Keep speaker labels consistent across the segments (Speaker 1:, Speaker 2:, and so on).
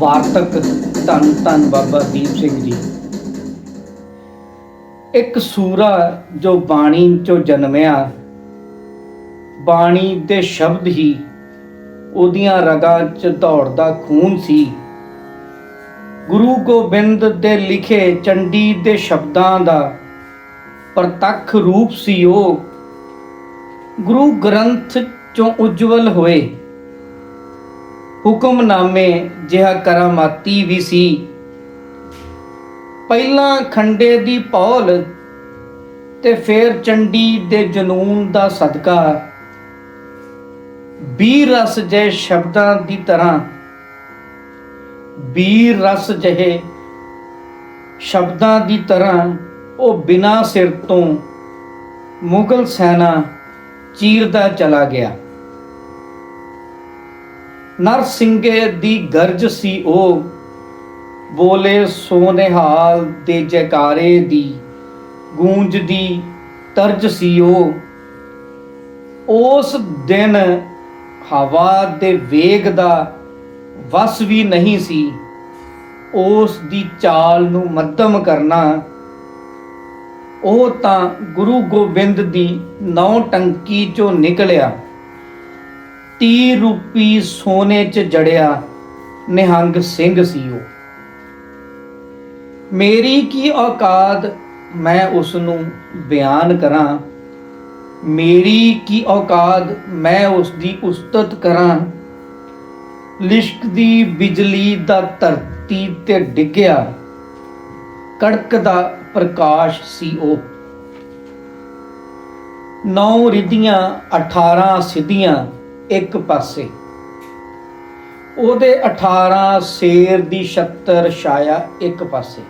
Speaker 1: ਵਾਰਤਕ ਧੰਨ ਧੰਨ ਬਾਬਾ ਦੀਪ ਸਿੰਘ ਜੀ। ਇੱਕ ਸੂਰਾ ਜੋ ਬਾਣੀ ਚੋਂ ਜਨਮਿਆ, ਬਾਣੀ ਦੇ ਸ਼ਬਦ ਹੀ ਉਹਦੀਆਂ ਰਗਾਂ 'ਚ ਦੌੜਦਾ ਖੂਨ ਸੀ। ਗੁਰੂ ਗੋਬਿੰਦ ਦੇ ਲਿਖੇ ਚੰਡੀ ਦੇ ਸ਼ਬਦਾਂ ਦਾ ਪ੍ਰਤੱਖ ਰੂਪ ਸੀ ਉਹ। ਗੁਰੂ ਗ੍ਰੰਥ ਚੋਂ ਉਜਵਲ ਹੋਏ। ਹੁਕਮਨਾਮੇ ਜਿਹਾ ਕਰਾਮਾਤੀ ਵੀ ਸੀ। ਪਹਿਲਾਂ ਖੰਡੇ ਦੀ ਪੌਲ ਤੇ ਫੇਰ ਚੰਡੀ ਦੇ ਜਨੂਨ ਦਾ ਸਦਕਾ। ਬੀਰ ਰਸ ਜੇ ਸ਼ਬਦਾਂ ਦੀ ਤਰ੍ਹਾਂ, ਬੀਰ ਰਸ ਜਿਹੇ ਸ਼ਬਦਾਂ ਦੀ ਤਰ੍ਹਾਂ ਉਹ ਬਿਨਾਂ ਸਿਰ ਤੋਂ ਮੁਗਲ ਸੈਨਾ ਚੀਰਦਾ ਚਲਾ ਗਿਆ। ਨਰਸਿੰਘੇ ਦੀ ਗਰਜ ਸੀ ਉਹ, ਬੋਲੇ ਸੋਨੇਹਾਲ ਦੇ ਜੈਕਾਰੇ ਦੀ, ਗੂੰਜ ਦੀ ਤਰਜ ਸੀ ਉਹ। ਉਸ ਦਿਨ ਹਵਾ ਦੇ ਵੇਗ ਦਾ ਵਸ ਵੀ ਨਹੀਂ ਸੀ। ਉਸ ਦੀ ਚਾਲ ਨੂੰ ਮੱਧਮ ਕਰਨਾ, ਉਹ ਤਾਂ ਗੁਰੂ ਗੋਬਿੰਦ ਦੀ ਨੌ ਟੰਕੀ ਚੋਂ ਨਿਕਲਿਆ। ਤੀ ਰੂਪੀ ਸੋਨੇ 'ਚ ਜੜਿਆ, ਨਿਹੰਗ ਸਿੰਘ ਸੀ ਉਹ ਮੇਰੀ ਕੀ ਔਕਾਤ, ਮੈਂ ਉਸ ਨੂੰ ਬਿਆਨ ਕਰਾਂ। ਮੇਰੀ ਕੀ ਔਕਾਤ, ਮੈਂ ਉਸ ਦੀ ਉਸਤਤ ਕਰਾਂ। ਲਿਸ਼ਕਦੀ ਬਿਜਲੀ ਦਾ ਧਰਤੀ ਤੇ ਡਿੱਗਿਆ। ਕੜਕਦਾ ਪ੍ਰਕਾਸ਼ ਸੀ ਉਹ ਨੌ ਰਿਧੀਆਂ 18 ਸਿੱਧੀਆਂ। ਇੱਕ ਪਾਸੇ। ਉਹਦੇ 18 ਸ਼ੇਰ ਦੀ 76 ਛਾਇਆ ਇੱਕ ਪਾਸੇ।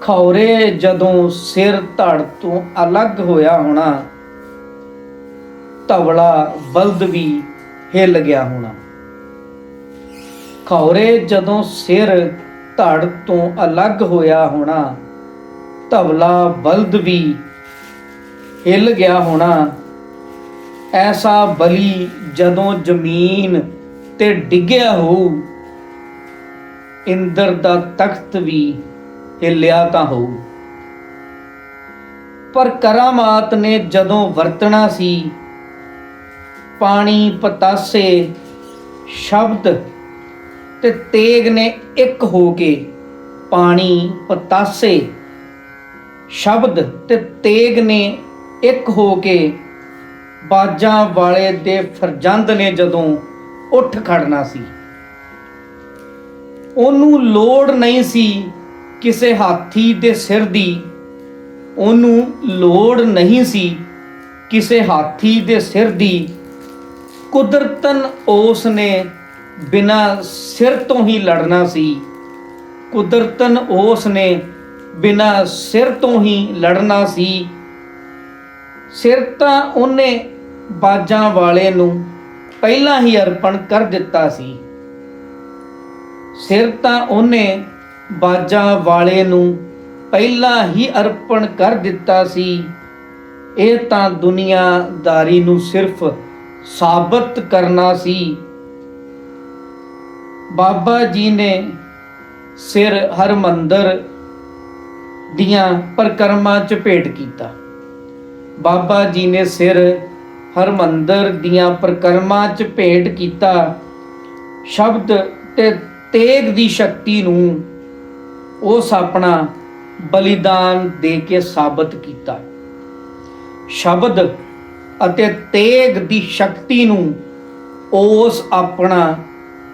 Speaker 1: ਖੌਰੇ ਜਦੋਂ ਸਿਰ ਧੜ ਤੋਂ ਅਲੱਗ ਹੋਇਆ ਹੋਣਾ ਧਵਲਾ ਬਲਦ ਵੀ ਹਿੱਲ ਗਿਆ ਹੋਣਾ। ਖੌਰੇ ਜਦੋਂ ਸਿਰ ਧੜ ਤੋਂ ਅਲੱਗ ਹੋਇਆ ਹੋਣਾ ਧਵਲਾ ਬਲਦ ਵੀ ਹਿੱਲ ਗਿਆ ਹੋਣਾ ਐਸਾ ਬਲੀ ਜਦੋਂ ਜ਼ਮੀਨ ਤੇ ਡਿੱਗਿਆ ਹੋਊ ਇੰਦਰ ਦਾ ਤਖਤ ਵੀ ਹਿੱਲਿਆ ਤਾਂ ਹੋਊ ਪਰ ਕਰਾਮਾਤ ਨੇ ਜਦੋਂ ਵਰਤਣਾ ਸੀ, ਪਾਣੀ ਪਤਾਸੇ ਸ਼ਬਦ ਤੇ ਤੇਗ ਨੇ ਇੱਕ ਹੋ ਕੇ ਪਾਣੀ ਪਤਾਸੇ ਸ਼ਬਦ ਤੇ ਤੇਗ ਨੇ ਇੱਕ ਹੋ ਕੇ ਬਾਜਾਂ ਵਾਲੇ ਦੇ ਫਰਜੰਦ ਨੇ ਜਦੋਂ ਉੱਠ ਖੜਨਾ ਸੀ। ਉਹਨੂੰ ਲੋੜ ਨਹੀਂ ਸੀ ਕਿਸੇ ਹਾਥੀ ਦੇ ਸਿਰ ਦੀ। ਉਹਨੂੰ ਲੋੜ ਨਹੀਂ ਸੀ ਕਿਸੇ ਹਾਥੀ ਦੇ ਸਿਰ ਦੀ। ਕੁਦਰਤਨ ਉਸ ਨੇ ਬਿਨਾ ਸਿਰ ਤੋਂ ਹੀ ਲੜਨਾ ਸੀ। ਕੁਦਰਤਨ ਉਸ ਨੇ ਬਿਨਾ ਸਿਰ ਤੋਂ ਹੀ ਲੜਨਾ ਸੀ। ਸਿਰ ਤਾਂ ਉਹਨੇ ਬਾਜਾਂ ਵਾਲੇ ਨੂੰ ਪਹਿਲਾਂ ਹੀ ਅਰਪਣ ਕਰ ਦਿੱਤਾ ਸੀ। ਸਿਰ ਤਾਂ ਉਹਨੇ ਬਾਜਾਂ ਵਾਲੇ ਨੂੰ ਪਹਿਲਾਂ ਹੀ ਅਰਪਣ ਕਰ ਦਿੱਤਾ ਸੀ। ਇਹ ਤਾਂ ਦੁਨੀਆਦਾਰੀ ਨੂੰ ਸਿਰਫ ਸਾਬਤ ਕਰਨਾ ਸੀ। ਬਾਬਾ ਜੀ ਨੇ ਸਿਰ ਹਰਮੰਦਰ ਦੀਆਂ ਪਰਕਰਮਾਂ ਚ ਭੇਟ ਕੀਤਾ। ਬਾਬਾ ਜੀ ਨੇ ਸਿਰ ਹਰਮੰਦਰ ਦੀਆਂ ਪ੍ਰਕਰਮਾਂ ਚ ਭੇਟ ਕੀਤਾ। ਸ਼ਬਦ ਤੇ ਤੇਗ ਦੀ ਸ਼ਕਤੀ ਨੂੰ ਉਸ ਆਪਣਾ ਬਲੀਦਾਨ ਦੇ ਕੇ ਸਾਬਤ ਕੀਤਾ। ਸ਼ਬਦ ਅਤੇ ਤੇਗ ਦੀ ਸ਼ਕਤੀ ਨੂੰ ਉਸ ਆਪਣਾ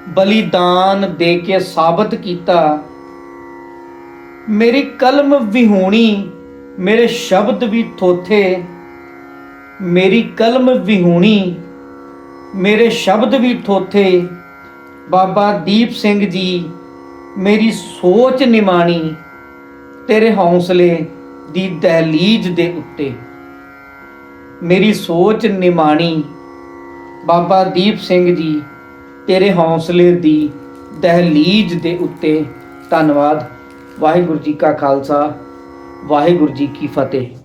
Speaker 1: ਬਲੀਦਾਨ ਦੇ ਕੇ ਸਾਬਤ ਕੀਤਾ। ਮੇਰੀ ਕਲਮ ਵਿਹੂਣੀ, ਮੇਰੇ ਸ਼ਬਦ ਵੀ ਥੋਥੇ ਮੇਰੀ ਕਲਮ ਵਿਹੂਣੀ ਮੇਰੇ ਸ਼ਬਦ ਵੀ ਥੋਥੇ ਬਾਬਾ ਦੀਪ ਸਿੰਘ ਜੀ, ਮੇਰੀ ਸੋਚ ਨਿਮਾਣੀ, ਤੇਰੇ ਹੌਸਲੇ ਦੀ ਦਹਲੀਜ਼ ਦੇ ਉੱਤੇ। ਮੇਰੀ ਸੋਚ ਨਿਮਾਣੀ, ਬਾਬਾ ਦੀਪ ਸਿੰਘ ਜੀ, ਤੇਰੇ ਹੌਸਲੇ ਦੀ ਦਹਲੀਜ਼ ਦੇ ਉੱਤੇ। ਧੰਨਵਾਦ, ਵਾਹਿਗੁਰੂ ਜੀ ਕਾ ਖਾਲਸਾ, ਵਾਹਿਗੁਰੂ ਜੀ ਕੀ ਫਤਿਹ।